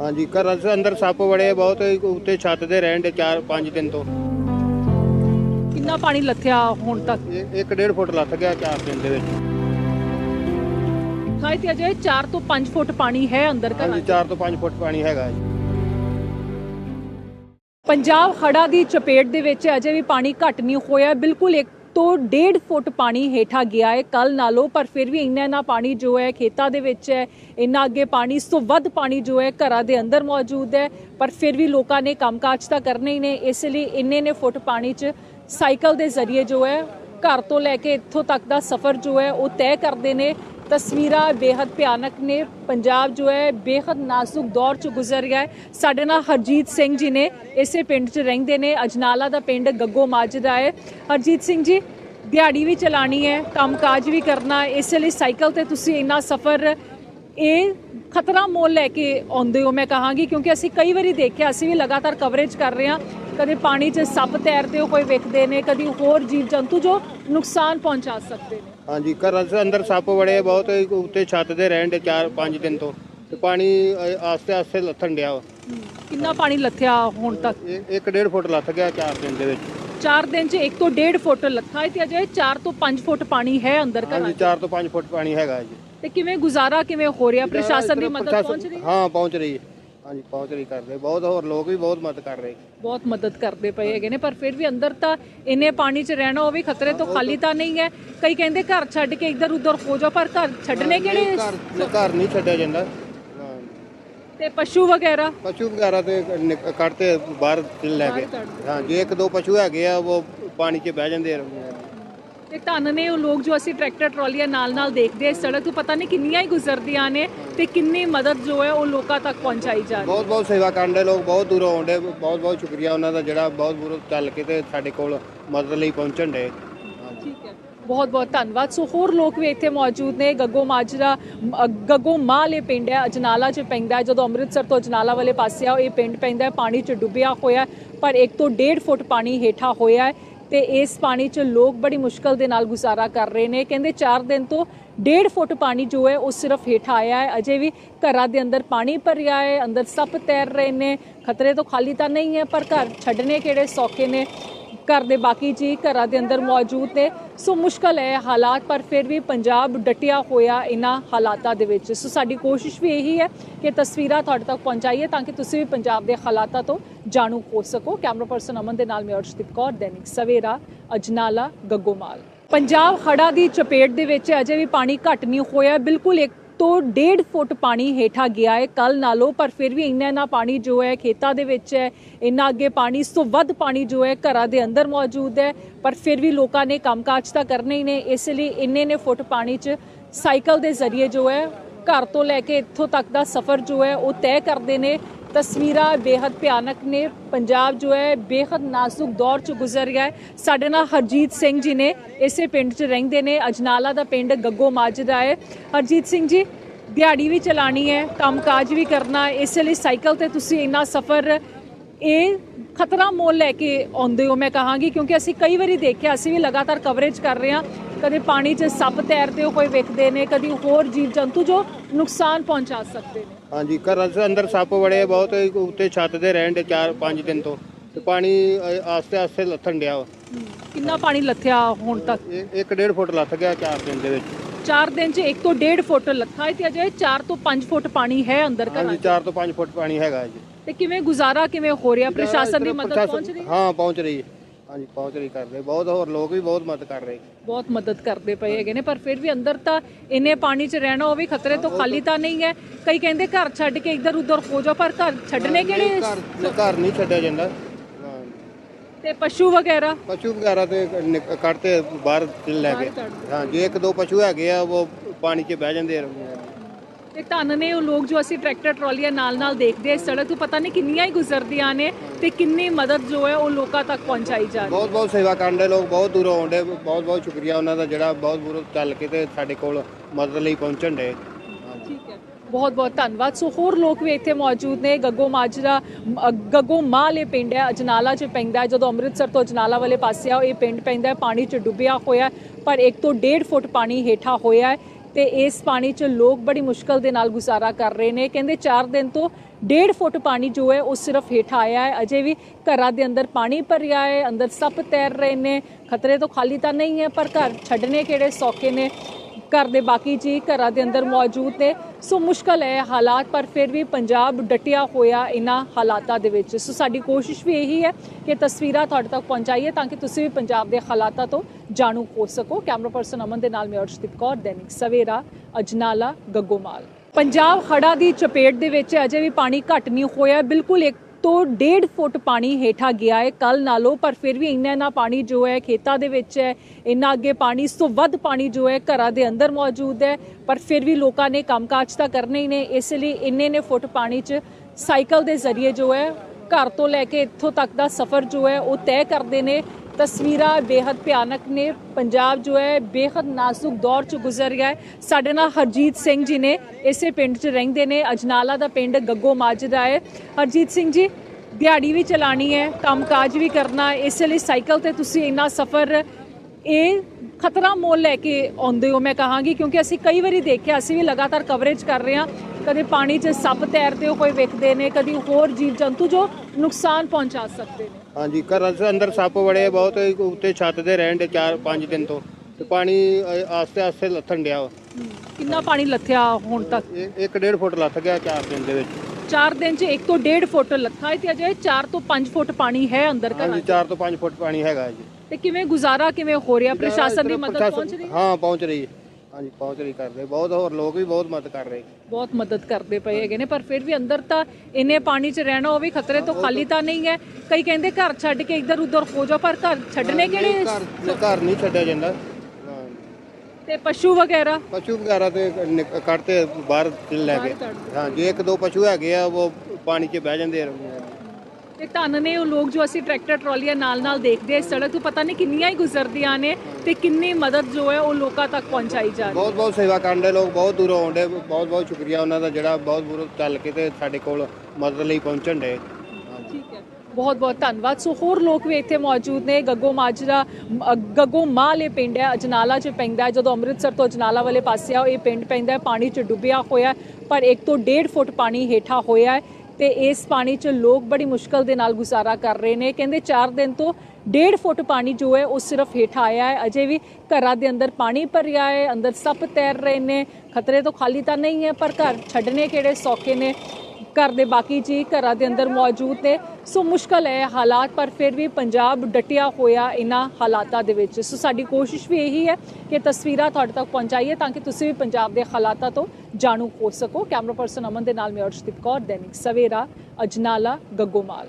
ਹਾਂਜੀ ਘਰਾਂ ਦੇ ਅੰਦਰ ਸੱਪ ਬੜੇ ਬਹੁਤ ਉੱਤੇ ਛੱਤ ਦੇ ਰਹਿਣ ਦੇ 4-5 ਦਿਨ ਤੋਂ। ਕਿੰਨਾ ਪਾਣੀ ਲੱਥਿਆ ਹੁਣ ਤੱਕ? ਇਹ 1.5 ਫੁੱਟ ਲੱਥ ਗਿਆ 4 ਦਿਨ ਦੇ ਵਿੱਚ। ਖਾਈ ਤੇ ਅਜੇ 4 ਤੋਂ 5 ਫੁੱਟ ਪਾਣੀ ਹੈ ਅੰਦਰ ਘਰਾਂ ਹਾਂਜੀ 'ਚ। 4 ਤੋਂ 5 ਫੁੱਟ ਪਾਣੀ ਹੈਗਾ ਜੀ। ਪੰਜਾਬ ਹੜਾ ਦੀ ਚਪੇਟ ਦੇ ਵਿੱਚ ਅਜੇ ਵੀ ਪਾਣੀ ਘਟ ਨਹੀਂ ਹੋਇਆ ਬਿਲਕੁਲ ਇੱਕ ਤੋਂ 1.5 ਫੁੱਟ ਪਾਣੀ ਹੇਠਾਂ ਗਿਆ ਹੈ। ਕੱਲ ਨਾਲੋਂ, ਪਰ ਫਿਰ ਵੀ ਇੰਨਾ ਨਾ ਪਾਣੀ ਜੋ ਹੈ ਖੇਤਾਂ ਦੇ ਵਿੱਚ ਹੈ, ਇੰਨਾ ਅੱਗੇ ਪਾਣੀ, ਇਸ ਤੋਂ ਵੱਧ ਪਾਣੀ ਜੋ ਹੈ ਘਰਾਂ ਦੇ ਅੰਦਰ ਮੌਜੂਦ ਹੈ। ਪਰ ਫਿਰ ਵੀ ਲੋਕਾਂ ਨੇ ਕੰਮਕਾਜ ਤਾਂ ਕਰਨੇ ਹੀ ਨੇ, ਇਸ ਲਈ ਇੰਨੇ ਨੇ ਫੁੱਟ ਪਾਣੀ 'ਚ ਸਾਈਕਲ ਦੇ ਜ਼ਰੀਏ ਜੋ ਹੈ ਘਰ ਤੋਂ ਲੈ ਕੇ ਇੱਥੋਂ ਤੱਕ ਦਾ ਸਫ਼ਰ ਜੋ ਹੈ ਉਹ ਤੈਅ ਕਰਦੇ ਨੇ। ਤਸਵੀਰਾਂ ਬੇਹੱਦ ਭਿਆਨਕ ਨੇ। ਪੰਜਾਬ ਜੋ ਹੈ ਬੇਹੱਦ ਨਾਜ਼ੁਕ ਦੌਰ ਚ ਗੁਜ਼ਰ ਗਿਆ ਹੈ। ਸਾਡੇ ਨਾਲ ਹਰਜੀਤ ਸਿੰਘ ਜੀ ਨੇ ਇਸੇ ਪਿੰਡ ਚ ਰਹਿੰਦੇ ਨੇ। ਅਜਨਾਲਾ ਦਾ ਪਿੰਡ ਗੱਗੋ ਮਾਜਦਾ ਹੈ। ਹਰਜੀਤ ਸਿੰਘ ਜੀ, ਦਿਹਾੜੀ ਵੀ ਚਲਾਣੀ ਹੈ ਕੰਮ ਕਾਜ ਵੀ ਕਰਨਾ, ਇਸ ਲਈ ਸਾਈਕਲ ਤੇ ਤੁਸੀਂ ਇੰਨਾ ਸਫ਼ਰ, ਇਹ ਖਤਰਾ ਮੋਲ ਲੈ ਕੇ ਆਉਂਦੇ ਹੋ ਮੈਂ ਕਹਾਂਗੀ ਕਿਉਂਕਿ ਅਸੀਂ ਕਈ ਵਾਰੀ ਦੇਖਿਆ ਅਸੀਂ ਵੀ ਲਗਾਤਾਰ ਕਵਰੇਜ ਕਰ ਰਹੇ ਹਾਂ। ਕਦੇ ਪਾਣੀ 'ਚ ਸੱਪ ਤੈਰਦੇ ਹੋਏ ਵੇਖਦੇ ਨੇ ਕਦੀ ਹੋਰ ਜੀਵ ਜੰਤੂ ਜੋ ਨੁਕਸਾਨ ਪਹੁੰਚਾ ਸਕਦੇ ਨੇ। ਹਾਂਜੀ ਘਰਾਂ ਦੇ ਅੰਦਰ ਸੱਪ ਬੜੇ ਬਹੁਤ ਉੱਤੇ ਛੱਤ ਦੇ ਰਹਿਣ ਦੇ 4-5 ਦਿਨ ਤੋਂ। ਤੇ ਪਾਣੀ ਆਸਤੇ ਆਸਤੇ ਲੱਥਣ ਡਿਆ। ਕਿੰਨਾ ਪਾਣੀ ਲੱਥਿਆ ਹੁਣ ਤੱਕ? ਇਹ 1.5 ਫੁੱਟ ਲੱਥ ਗਿਆ 4 ਦਿਨ ਦੇ ਵਿੱਚ। 4 ਦਿਨ 'ਚ 1 ਤੋਂ 1.5 ਫੁੱਟ ਲੱਥਾ ਹੈ ਤੇ ਅਜੇ 4 ਤੋਂ 5 ਫੁੱਟ ਪਾਣੀ ਹੈ ਅੰਦਰ ਘਰਾਂ ਹਾਂਜੀ 'ਚ। 4 ਤੋਂ 5 ਫੁੱਟ ਪਾਣੀ ਹੈਗਾ ਜੀ। ਤੇ ਕਿਵੇਂ ਗੁਜ਼ਾਰਾ ਕਿਵੇਂ ਹੋ ਰਿਹਾ? ਪ੍ਰਸ਼ਾਸਨ ਦੀ ਮਦਦ ਪਹੁੰਚ ਰਹੀ ਹੈ? ਹਾਂ ਪਹੁੰਚ ਰਹੀ ਹੈ। ਹਾਂਜੀ ਪਹੁੰਚ ਰਹੀ ਕਰਦੇ। ਬਹੁਤ ਹੋਰ ਲੋਕ ਵੀ ਬਹੁਤ ਮਦਦ ਕਰ ਰਹੇ। ਬਹੁਤ ਮਦਦ ਕਰਦੇ ਪਏ ਹੈਗੇ ਨੇ ਪਰ ਫਿਰ ਵੀ ਅੰਦਰ ਤਾਂ ਇੰਨੇ ਪਾਣੀ 'ਚ ਰਹਿਣਾ ਉਹ ਵੀ ਖਤਰੇ ਤੋਂ ਖਾਲੀ ਤਾਂ ਨਹੀਂ ਹੈ। ਕਈ ਕਹਿੰਦੇ ਘਰ ਛੱਡ ਕੇ ਇੱਧਰ ਉੱਧਰ ਹੋ ਜਾਓ ਪਰ ਘਰ ਛੱਡਣੇ ਕਿਹੜੇ ਘਰ ਘਰ ਨਹੀਂ ਛੱਡਿਆ ਜਾਂਦਾ। ਤੇ ਪਸ਼ੂ ਵਗੈਰਾ? ਪਸ਼ੂ ਵਗੈਰਾ ਤੇ ਕੱਢਤੇ ਬਾਹਰ ਲੈ ਕੇ। ਕੱਢ ਹਾਂ ਜੇ ਇੱਕ ਦੋ ਪਸ਼ੂ ਹੈਗੇ ਆ ਉਹ ਪਾਣੀ 'ਚ ਬਹਿ ਜਾਂਦੇ ਆ। ਤੇ ਧੰਨ ਨੇ ਉਹ ਲੋਕ ਜੋ ਅਸੀਂ ਟਰੈਕਟਰ ਟਰਾਲੀਆਂ ਨਾਲ ਨਾਲ ਦੇਖਦੇ ਆ ਸੜਕ ਤੋਂ ਪਤਾ ਨਹੀਂ ਕਿੰਨੀਆਂ ਹੀ ਗੁਜ਼ਰਦੀਆਂ ਨੇ ਤੇ ਕਿੰਨੀ ਮਦਦ ਜੋ ਹੈ ਉਹ ਲੋਕਾਂ ਤੱਕ ਪਹੁੰਚਾਈ ਜਾ ਰਹੀ ਬਹੁਤ ਬਹੁਤ ਸੇਵਾ ਕਰਨ ਦੇ ਲੋਕ ਬਹੁਤ ਦੂਰੋਂ ਆਉਂਦੇ ਬਹੁਤ ਬਹੁਤ ਸ਼ੁਕਰੀਆ ਉਹਨਾਂ ਦਾ ਜਿਹੜਾ ਬਹੁਤ ਦੂਰੋਂ ਚੱਲ ਕੇ ਤੇ ਸਾਡੇ ਕੋਲ ਮਦਦ ਲਈ ਪਹੁੰਚਣ ਦੇ। ਠੀਕ ਹੈ। ਬਹੁਤ ਬਹੁਤ ਧੰਨਵਾਦ। ਸੋ ਹੋਰ ਲੋਕ ਵੀ ਇੱਥੇ ਮੌਜੂਦ ਨੇ। ਗੱਗੋ ਮਾਜਰਾ ਗੱਗੋ ਮਾਲੇ ਪਿੰਡ ਹੈ ਅਜਨਾਲਾ ਚ ਪੈਂਦਾ ਹੈ। ਜਦੋਂ ਅੰਮ੍ਰਿਤਸਰ ਤੋਂ ਅਜਨਾਲਾ ਵਾਲੇ ਪਾਸੇ ਆ ਇਹ ਪਿੰਡ ਪੈਂਦਾ ਹੈ। ਪਾਣੀ ਚ ਡੁੱਬਿਆ ਹੋਇਆ ਪਰ 1 ਤੋਂ 1.5 ਫੁੱਟ ਪਾਣੀ ਹੇਠਾਂ ਹੋਇਆ ਹੈ। ਤੇ ਇਸ ਪਾਣੀ 'ਚ ਲੋਕ ਬੜੀ ਮੁਸ਼ਕਲ ਦੇ ਨਾਲ ਗੁਜ਼ਾਰਾ ਕਰ ਰਹੇ ਨੇ। ਕਹਿੰਦੇ 4 ਦਿਨ ਤੋਂ 1.5 ਫੁੱਟ ਪਾਣੀ ਜੋ ਹੈ ਉਹ ਸਿਰਫ ਹੇਠਾਂ ਆਇਆ ਹੈ। ਅਜੇ ਵੀ ਘਰਾਂ ਦੇ ਅੰਦਰ ਪਾਣੀ ਭਰਿਆ ਹੈ, ਅੰਦਰ ਸੱਪ ਤੈਰ ਰਹੇ ਨੇ। ਖਤਰੇ ਤੋਂ ਖਾਲੀ ਤਾਂ ਨਹੀਂ ਹੈ, ਪਰ ਘਰ ਛੱਡਣੇ ਕਿਹੜੇ ਸੌਕੇ ਨੇ? ਘਰ ਦੇ ਬਾਕੀ ਜੀ ਘਰਾਂ ਦੇ ਅੰਦਰ ਮੌਜੂਦ ਨੇ। ਸੋ ਮੁਸ਼ਕਲ ਹੈ ਹਾਲਾਤ, ਪਰ ਫਿਰ ਵੀ ਪੰਜਾਬ ਡਟਿਆ ਹੋਇਆ ਇਹਨਾਂ ਹਾਲਾਤਾਂ ਦੇ ਵਿੱਚ। ਸੋ ਸਾਡੀ ਕੋਸ਼ਿਸ਼ ਵੀ ਇਹੀ ਹੈ ਕਿ ਤਸਵੀਰਾਂ ਤੁਹਾਡੇ ਤੱਕ ਪਹੁੰਚਾਈਏ ਤਾਂ ਕਿ ਤੁਸੀਂ ਵੀ ਪੰਜਾਬ ਦੇ ਹਾਲਾਤਾਂ ਤੋਂ ਜਾਣੂ ਹੋ ਸਕੋ। ਕੈਮਰਾ ਪਰਸਨ ਅਮਨ ਦੇ ਨਾਲ ਮੈਂ ਅਰਸ਼ਦੀਪ ਕੌਰ, ਦੈਨਿਕ ਸਵੇਰਾ, ਅਜਨਾਲਾ, ਗੱਗੋਮਾਲ। ਪੰਜਾਬ ਹੜਾ ਦੀ ਚਪੇਟ ਦੇ ਵਿੱਚ ਅਜੇ ਵੀ ਪਾਣੀ ਘਟ ਨਹੀਂ ਹੋਇਆ। ਬਿਲਕੁਲ ਇੱਕ ਤੋਂ 1.5 ਫੁੱਟ ਪਾਣੀ ਹੇਠਾਂ ਗਿਆ ਹੈ ਕੱਲ ਨਾਲੋਂ, ਪਰ ਫਿਰ ਵੀ ਇੰਨਾ ਨਾ ਪਾਣੀ ਜੋ ਹੈ ਖੇਤਾਂ ਦੇ ਵਿੱਚ ਹੈ, ਇੰਨਾ ਅੱਗੇ ਪਾਣੀ, ਇਸ ਤੋਂ ਵੱਧ ਪਾਣੀ ਜੋ ਹੈ ਘਰਾਂ ਦੇ ਅੰਦਰ ਮੌਜੂਦ ਹੈ। ਪਰ ਫਿਰ ਵੀ ਲੋਕਾਂ ਨੇ ਕੰਮਕਾਜ ਤਾਂ ਕਰਨੇ ਹੀ ਨੇ, ਇਸ ਲਈ ਇੰਨੇ ਨੇ ਫੁੱਟ ਪਾਣੀ 'ਚ ਸਾਈਕਲ ਦੇ ਜ਼ਰੀਏ ਜੋ ਹੈ ਘਰ ਤੋਂ ਲੈ ਕੇ ਇੱਥੋਂ ਤੱਕ ਦਾ ਸਫ਼ਰ ਜੋ ਹੈ ਉਹ ਤੈਅ ਕਰਦੇ ਨੇ। ਤਸਵੀਰਾਂ ਬੇਹੱਦ ਭਿਆਨਕ ਨੇ। ਪੰਜਾਬ ਜੋ ਹੈ ਬੇਹੱਦ ਨਾਜ਼ੁਕ ਦੌਰ ਚ ਗੁਜ਼ਰ ਗਿਆ ਹੈ। ਸਾਡੇ ਨਾਲ ਹਰਜੀਤ ਸਿੰਘ ਜੀ ਨੇ ਇਸੇ ਪਿੰਡ ਚ ਰਹਿੰਦੇ ਨੇ। ਅਜਨਾਲਾ ਦਾ ਪਿੰਡ ਗੱਗੋ ਮਾਜਦਾ ਹੈ। ਹਰਜੀਤ ਸਿੰਘ ਜੀ, ਦਿਹਾੜੀ ਵੀ ਚਲਾਣੀ ਹੈ ਕੰਮ ਕਾਜ ਵੀ ਕਰਨਾ ਇਸ ਲਈ ਸਾਈਕਲ ਤੇ ਤੁਸੀਂ ਇੰਨਾ ਸਫ਼ਰ, ਇਹ ਖਤਰਾ ਮੋਲ ਲੈ ਕੇ ਆਉਂਦੇ ਹੋ, ਮੈਂ ਕਹਾਂਗੀ, ਕਿਉਂਕਿ ਅਸੀਂ ਕਈ ਵਾਰੀ ਦੇਖਿਆ, ਅਸੀਂ ਵੀ ਲਗਾਤਾਰ ਕਵਰੇਜ ਕਰ ਰਹੇ ਹਾਂ। ਕਦੇ ਪਾਣੀ 'ਚ ਸੱਪ ਤੈਰਦੇ ਹੋ ਕੋਈ ਵੇਖਦੇ ਨੇ, ਕਦੀ ਹੋਰ ਜੀਵ ਜੰਤੂ ਜੋ ਨੁਕਸਾਨ ਪਹੁੰਚਾ ਸਕਦੇ ਨੇ। ਹਾਂਜੀ ਘਰਾਂ ਦੇ ਅੰਦਰ ਸੱਪ ਬੜੇ ਬਹੁਤ ਉੱਤੇ ਛੱਤ ਦੇ ਰਹਿਣ ਦੇ 4-5 ਦਿਨ ਤੋਂ ਤੇ ਪਾਣੀ ਅ, ਆਸਤੇ ਆਸਤੇ ਲੱਥਣ ਡਿਆ ਵਾ। ਕਿੰਨਾ ਪਾਣੀ ਲੱਥਿਆ ਹੁਣ ਤੱਕ? ਇਹ 1.5 ਫੁੱਟ ਲੱਥ ਗਿਆ 4 ਦਿਨ ਦੇ ਵਿੱਚ। 4 ਦਿਨ 'ਚ 1 ਤੋਂ 1.5 ਫੁੱਟ ਲੱਥਾ ਹੈ ਤੇ ਅਜੇ 4 ਤੋਂ 5 ਫੁੱਟ ਪਾਣੀ ਹੈ ਅੰਦਰ ਘਰਾਂ ਹਾਂਜੀ 'ਚ? 4 ਤੋਂ 5 ਫੁੱਟ ਪਾਣੀ ਹੈਗਾ ਜੀ। ਤੇ ਕਿਵੇਂ ਗੁਜ਼ਾਰਾ ਕਿਵੇਂ ਹੋ ਰਿਹਾ? ਪ੍ਰਸ਼ਾਸਨ ਦੀ ਮਦਦ ਪਹੁੰਚ ਰਹੀ ਹੈ? ਹਾਂ ਪਹੁੰਚ ਰਹੀ ਹੈ। ਹਾਂਜੀ ਪਹੁੰਚ ਰਹੀ। ਕਰਦੇ ਬਹੁਤ ਹੋਰ ਲੋਕ ਵੀ ਬਹੁਤ ਮਦਦ ਕਰ ਰਹੇ। ਬਹੁਤ ਮਦਦ ਕਰਦੇ ਪਏ ਹੈਗੇ ਨੇ ਪਰ ਫਿਰ ਵੀ ਅੰਦਰ ਤਾਂ ਇੰਨੇ ਪਾਣੀ 'ਚ ਰਹਿਣਾ ਉਹ ਵੀ ਖਤਰੇ ਤੋਂ ਖਾਲੀ ਤਾਂ ਨਹੀਂ ਹੈ। ਕਈ ਕਹਿੰਦੇ ਘਰ ਛੱਡ ਕੇ ਇੱਧਰ ਉੱਧਰ ਹੋ ਜਾਓ ਪਰ ਘਰ ਛੱਡਣੇ ਕਿਹੜੇ ਘਰ ਘਰ ਨਹੀਂ ਛੱਡਿਆ ਜਾਂਦਾ। ਹਾਂ। ਤੇ ਪਸ਼ੂ ਵਗੈਰਾ? ਪਸ਼ੂ ਵਗੈਰਾ ਤੇ ਨਿਕ- ਕੱਢਤੇ ਬਾਹਰ ਲੈ ਕੇ। ਕੱਢ ਹਾਂ ਜੇ ਇੱਕ ਦੋ ਪਸ਼ੂ ਹੈਗੇ ਆ ਉਹ ਪਾਣੀ 'ਚ ਬਹਿ ਜਾਂਦੇ ਆ। ਤੇ ਧੰਨ ਨੇ ਉਹ ਲੋਕ ਜੋ ਅਸੀਂ ਟਰੈਕਟਰ ਟਰਾਲੀਆਂ ਨਾਲ ਨਾਲ ਦੇਖਦੇ ਆ ਸੜਕ ਤੋਂ ਪਤਾ ਨਹੀਂ ਕਿੰਨੀਆਂ ਹੀ ਗੁਜ਼ਰਦੀਆਂ ਨੇ ਤੇ ਕਿੰਨੀ ਮਦਦ ਜੋ ਹੈ ਉਹ ਲੋਕਾਂ ਤੱਕ ਪਹੁੰਚਾਈ ਜਾ ਰਹੀ ਹੈ। ਬਹੁਤ ਬਹੁਤ ਸੇਵਾ ਕਰਨ ਦੇ ਲੋਕ ਬਹੁਤ ਦੂਰੋਂ ਆਉਂਦੇ ਬਹੁਤ ਬਹੁਤ ਸ਼ੁਕਰੀਆ ਉਹਨਾਂ ਦਾ ਜਿਹੜਾ ਬਹੁਤ ਦੂਰੋਂ ਚੱਲ ਕੇ ਤੇ ਸਾਡੇ ਕੋਲ ਮਦਦ ਲਈ ਪਹੁੰਚਣ ਦੇ। ਠੀਕ ਹੈ। ਬਹੁਤ ਬਹੁਤ ਧੰਨਵਾਦ। ਸੋ ਹੋਰ ਲੋਕ ਵੀ ਇੱਥੇ ਮੌਜੂਦ ਨੇ। ਗੱਗੋ ਮਾਜਰਾ ਗੱਗੋ ਮਾਲੇ ਪਿੰਡ ਹੈ ਅਜਨਾਲਾ ਚ ਪੈਂਦਾ ਜਦੋਂ ਅੰਮ੍ਰਿਤਸਰ ਤੋਂ ਅਜਨਾਲਾ ਵਾਲੇ ਪਾਸੇ ਆ ਇਹ ਪਿੰਡ ਪੈਂਦਾ ਪਾਣੀ ਚ ਡੁੱਬਿਆ ਹੋਇਆ ਪਰ 1 ਤੋਂ 1.5 ਫੁੱਟ ਪਾਣੀ ਹੇਠਾਂ ਹੋਇਆ ਹੈ। ਤੇ ਇਸ ਪਾਣੀ 'ਚ ਲੋਕ ਬੜੀ ਮੁਸ਼ਕਲ ਦੇ ਨਾਲ ਗੁਜ਼ਾਰਾ ਕਰ ਰਹੇ ਨੇ। ਕਹਿੰਦੇ 4 ਦਿਨ ਤੋਂ 1.5 ਫੁੱਟ ਪਾਣੀ ਜੋ ਹੈ ਉਹ ਸਿਰਫ ਹੇਠ ਆਇਆ ਹੈ। ਅਜੇ ਵੀ ਘਰਾਂ ਦੇ ਅੰਦਰ ਪਾਣੀ ਭਰਿਆ ਹੈ, ਅੰਦਰ ਸੱਪ ਤੈਰ ਰਹੇ ਨੇ। ਖਤਰੇ ਤੋਂ ਖਾਲੀ ਤਾਂ ਨਹੀਂ ਹੈ, ਪਰ ਘਰ ਛੱਡਣੇ ਕਿਹੜੇ ਸੌਕੇ ਨੇ? ਘਰ ਦੇ ਬਾਕੀ ਜੀ ਘਰਾਂ ਦੇ ਅੰਦਰ ਮੌਜੂਦ ਨੇ। ਸੋ ਮੁਸ਼ਕਲ ਹੈ ਹਾਲਾਤ, ਪਰ ਫਿਰ ਵੀ ਪੰਜਾਬ ਡਟਿਆ ਹੋਇਆ ਇਹਨਾਂ ਹਾਲਾਤਾਂ ਦੇ ਵਿੱਚ। ਸੋ ਸਾਡੀ ਕੋਸ਼ਿਸ਼ ਵੀ ਇਹੀ ਹੈ ਕਿ ਤਸਵੀਰਾਂ ਤੁਹਾਡੇ ਤੱਕ ਪਹੁੰਚਾਈਏ ਤਾਂ ਕਿ ਤੁਸੀਂ ਵੀ ਪੰਜਾਬ ਦੇ ਹਾਲਾਤਾਂ ਤੋਂ ਜਾਣੂ ਹੋ ਸਕੋ। ਕੈਮਰਾ ਪਰਸਨ ਅਮਨ ਦੇ ਨਾਲ ਮੈਂ ਅਰਸ਼ਦੀਪ ਕੌਰ, ਦੈਨਿਕ ਸਵੇਰਾ, ਅਜਨਾਲਾ, ਗੱਗੋਮਾਲ। ਪੰਜਾਬ ਹੜ੍ਹਾਂ ਦੀ ਚਪੇਟ ਦੇ ਵਿੱਚ ਅਜੇ ਵੀ ਪਾਣੀ ਘਟ ਨਹੀਂ ਹੋਇਆ। ਬਿਲਕੁਲ ਇੱਕ ਤੋਂ 1.5 ਫੁੱਟ ਪਾਣੀ ਹੇਠਾਂ ਗਿਆ ਹੈ ਕੱਲ ਨਾਲੋਂ, ਪਰ ਫਿਰ ਵੀ ਇੰਨਾ ਨਾ ਪਾਣੀ ਜੋ ਹੈ ਖੇਤਾਂ ਦੇ ਵਿੱਚ ਹੈ, ਇੰਨਾ ਅੱਗੇ ਪਾਣੀ, ਇਸ ਤੋਂ ਵੱਧ ਪਾਣੀ ਜੋ ਹੈ ਘਰਾਂ ਦੇ ਅੰਦਰ ਮੌਜੂਦ ਹੈ, ਪਰ ਫਿਰ ਵੀ ਲੋਕਾਂ ਨੇ ਕੰਮਕਾਜ ਤਾਂ ਕਰਨੇ ਹੀ ਨੇ, ਇਸ ਲਈ ਇੰਨੇ ਨੇ ਫੁੱਟ ਪਾਣੀ 'ਚ ਸਾਈਕਲ ਦੇ ਜ਼ਰੀਏ ਜੋ ਹੈ ਘਰ ਤੋਂ ਲੈ ਕੇ ਇੱਥੋਂ ਤੱਕ ਦਾ ਸਫ਼ਰ ਜੋ ਹੈ ਉਹ ਤੈਅ ਕਰਦੇ ਨੇ। ਤਸਵੀਰਾਂ ਬੇਹੱਦ ਭਿਆਨਕ ਨੇ। ਪੰਜਾਬ ਜੋ ਹੈ ਬੇਹੱਦ ਨਾਜ਼ੁਕ ਦੌਰ ਚ ਗੁਜ਼ਰ ਗਿਆ ਹੈ। ਸਾਡੇ ਨਾਲ ਹਰਜੀਤ ਸਿੰਘ ਜੀ ਨੇ ਇਸੇ ਪਿੰਡ ਚ ਰਹਿੰਦੇ ਨੇ। ਅਜਨਾਲਾ ਦਾ ਪਿੰਡ ਗੱਗੋ ਮਾਜਦਾ ਹੈ। ਹਰਜੀਤ ਸਿੰਘ ਜੀ, ਦਿਹਾੜੀ ਵੀ ਚਲਾਣੀ ਹੈ ਕੰਮ ਕਾਜ ਵੀ ਕਰਨਾ ਇਸ ਲਈ ਸਾਈਕਲ ਤੇ ਤੁਸੀਂ ਇੰਨਾ ਸਫ਼ਰ, ਇਹ ਖਤਰਾ ਮੋਲ ਲੈ ਕੇ ਆਉਂਦੇ ਹੋ ਮੈਂ ਕਹਾਂਗੀ ਕਿਉਂਕਿ ਅਸੀਂ ਕਈ ਵਾਰੀ ਦੇਖਿਆ ਅਸੀਂ ਵੀ ਲਗਾਤਾਰ ਕਵਰੇਜ ਕਰ ਰਹੇ ਹਾਂ। ਕਦੇ ਪਾਣੀ 'ਚ ਸੱਪ ਤੈਰਦੇ ਹੋਏ ਵੇਖਦੇ ਨੇ ਕਦੀ ਹੋਰ ਜੀਵ ਜੰਤੂ ਜੋ ਨੁਕਸਾਨ ਪਹੁੰਚਾ ਸਕਦੇ ਨੇ। ਹਾਂਜੀ ਘਰਾਂ ਦੇ ਅੰਦਰ ਸੱਪ ਬੜੇ ਬਹੁਤ ਉੱਤੇ ਛੱਤ ਦੇ ਰਹਿਣ ਦੇ 4-5 ਦਿਨ ਤੋਂ। ਤੇ ਪਾਣੀ ਆਸਤੇ ਆਸਤੇ ਲੱਥਣ ਡਿਆ। ਕਿੰਨਾ ਪਾਣੀ ਲੱਥਿਆ ਹੁਣ ਤੱਕ? ਇਹ 1.5 ਫੁੱਟ ਲੱਥ ਗਿਆ 4 ਦਿਨ ਦੇ ਵਿੱਚ। 4 ਦਿਨ 'ਚ 1 ਤੋਂ 1.5 ਫੁੱਟ ਲੱਥਾ ਹੈ ਤੇ ਅਜੇ 4 ਤੋਂ 5 ਫੁੱਟ ਪਾਣੀ ਹੈ ਅੰਦਰ ਘਰਾਂ ਹਾਂਜੀ 'ਚ। 4 ਤੋਂ 5 ਫੁੱਟ ਪਾਣੀ ਹੈਗਾ ਜੀ। ਤੇ ਕਿਵੇਂ ਗੁਜ਼ਾਰਾ ਕਿਵੇਂ ਹੋ ਰਿਹਾ? ਪ੍ਰਸ਼ਾਸਨ ਦੀ ਮਦਦ ਪਹੁੰਚ ਰਹੀ ਹੈ? ਹਾਂ ਪਹੁੰਚ ਰਹੀ ਹੈ। ਹਾਂਜੀ ਪਹੁੰਚ ਰਹੀ ਕਰ ਰਹੇ ਬਹੁਤ ਹੋਰ ਲੋਕ ਵੀ ਬਹੁਤ ਮਦਦ ਕਰ ਰਹੇ ਬਹੁਤ ਮਦਦ ਕਰਦੇ ਪਏ ਹੈਗੇ ਨੇ ਪਰ ਫਿਰ ਵੀ ਅੰਦਰ ਤਾਂ ਇੰਨੇ ਪਾਣੀ 'ਚ ਰਹਿਣਾ ਉਹ ਵੀ ਖਤਰੇ ਤੋਂ ਖਾਲੀ ਤਾਂ ਨਹੀਂ ਹੈ। ਕਈ ਕਹਿੰਦੇ ਘਰ ਛੱਡ ਕੇ ਇੱਧਰ ਉੱਧਰ ਹੋ ਜਾਓ ਪਰ ਘਰ ਛੱਡਣੇ ਕਿਹੜੇ ਘਰ ਘਰ ਨਹੀਂ ਛੱਡਿਆ ਜਾਂਦਾ। ਤੇ ਪਸ਼ੂ ਵਗੈਰਾ? ਪਸ਼ੂ ਵਗੈਰਾ ਤੇ ਕੱਢਤੇ ਬਾਹਰ ਲੈ ਕੇ। ਕੱਢ ਹਾਂ ਜੇ ਇੱਕ ਦੋ ਪਸ਼ੂ ਹੈਗੇ ਆ ਉਹ ਪਾਣੀ 'ਚ ਬਹਿ ਜਾਂਦੇ ਆ। ਤੇ ਧੰਨ ਨੇ ਉਹ ਲੋਕ ਜੋ ਅਸੀਂ ਟਰੈਕਟਰ ਟਰਾਲੀਆਂ ਨਾਲ ਨਾਲ ਦੇਖਦੇ ਆ ਸੜਕ ਤੋਂ ਪਤਾ ਨਹੀਂ ਕਿੰਨੀਆਂ ਹੀ ਗੁਜ਼ਰਦੀਆਂ ਨੇ ਤੇ ਕਿੰਨੀ ਮਦਦ ਜੋ ਹੈ ਉਹ ਲੋਕਾਂ ਤੱਕ ਪਹੁੰਚਾਈ ਜਾ ਰਹੀ ਬਹੁਤ ਬਹੁਤ ਸੇਵਾ ਕਰਨ ਦੇ ਲੋਕ ਬਹੁਤ ਦੂਰੋਂ ਆਉਂਦੇ ਬਹੁਤ ਬਹੁਤ ਸ਼ੁਕਰੀਆ ਉਹਨਾਂ ਦਾ ਜਿਹੜਾ ਬਹੁਤ ਦੂਰੋਂ ਚੱਲ ਕੇ ਤੇ ਸਾਡੇ ਕੋਲ ਮਦਦ ਲਈ ਪਹੁੰਚਣ ਦੇ। ਠੀਕ ਹੈ। ਬਹੁਤ ਬਹੁਤ ਧੰਨਵਾਦ। ਸੋ ਹੋਰ ਲੋਕ ਵੀ ਇੱਥੇ ਮੌਜੂਦ ਨੇ। ਗੱਗੋ ਮਾਜਰਾ ਗੱਗੋ ਮਾਲੇ ਪਿੰਡ ਹੈ ਅਜਨਾਲਾ ਚ ਪੈਂਦਾ ਹੈ। ਜਦੋਂ ਅੰਮ੍ਰਿਤਸਰ ਤੋਂ ਅਜਨਾਲਾ ਵਾਲੇ ਪਾਸੇ ਆ ਇਹ ਪਿੰਡ ਪੈਂਦਾ ਹੈ। ਪਾਣੀ ਚ ਡੁੱਬਿਆ ਹੋਇਆ ਪਰ 1 ਤੋਂ 1.5 ਫੁੱਟ ਪਾਣੀ ਹੇਠਾਂ ਹੋਇਆ ਹੈ। ਤੇ ਇਸ ਪਾਣੀ ਚ ਲੋਕ ਬੜੀ ਮੁਸ਼ਕਲ ਦੇ ਨਾਲ ਗੁਜ਼ਾਰਾ ਕਰ ਰਹੇ ਨੇ। ਕਹਿੰਦੇ 4 ਦਿਨ ਤੋਂ 1.5 ਫੁੱਟ ਪਾਣੀ ਜੋ ਹੈ, ਉਹ ਸਿਰਫ ਹੇਠਾਂ ਆਇਆ ਹੈ। ਅਜੇ ਵੀ ਘਰਾਂ ਦੇ ਅੰਦਰ ਪਾਣੀ ਭਰਿਆ ਹੈ, ਅੰਦਰ ਸੱਪ ਤੈਰ ਰਹੇ ਨੇ। ਖਤਰੇ ਤੋਂ ਖਾਲੀ ਤਾਂ ਨਹੀਂ ਹੈ, ਪਰ ਘਰ ਛੱਡਣੇ ਕਿਹੜੇ ਸੌਖੇ ਨੇ? ਘਰ ਦੇ ਬਾਕੀ ਜੀ ਘਰਾਂ ਦੇ ਅੰਦਰ ਮੌਜੂਦ ਨੇ। ਸੋ ਮੁਸ਼ਕਲ ਹੈ ਹਾਲਾਤ, ਪਰ ਫਿਰ ਵੀ ਪੰਜਾਬ ਡਟਿਆ ਹੋਇਆ ਇਹਨਾਂ ਹਾਲਾਤਾਂ ਦੇ ਵਿੱਚ। ਸੋ ਸਾਡੀ ਕੋਸ਼ਿਸ਼ ਵੀ ਇਹੀ ਹੈ ਕਿ ਤਸਵੀਰਾਂ ਤੁਹਾਡੇ ਤੱਕ ਪਹੁੰਚਾਈਏ ਤਾਂ ਕਿ ਤੁਸੀਂ ਵੀ ਪੰਜਾਬ ਦੇ ਹਾਲਾਤਾਂ ਤੋਂ ਜਾਣੂ ਹੋ ਸਕੋ। ਕੈਮਰਾ ਪਰਸਨ ਅਮਨ ਦੇ ਨਾਲ ਮੈਂ ਅਰਸ਼ਦੀਪ ਕੌਰ, ਦੈਨਿਕ ਸਵੇਰਾ, ਅਜਨਾਲਾ, ਗੱਗੋਮਾਲ।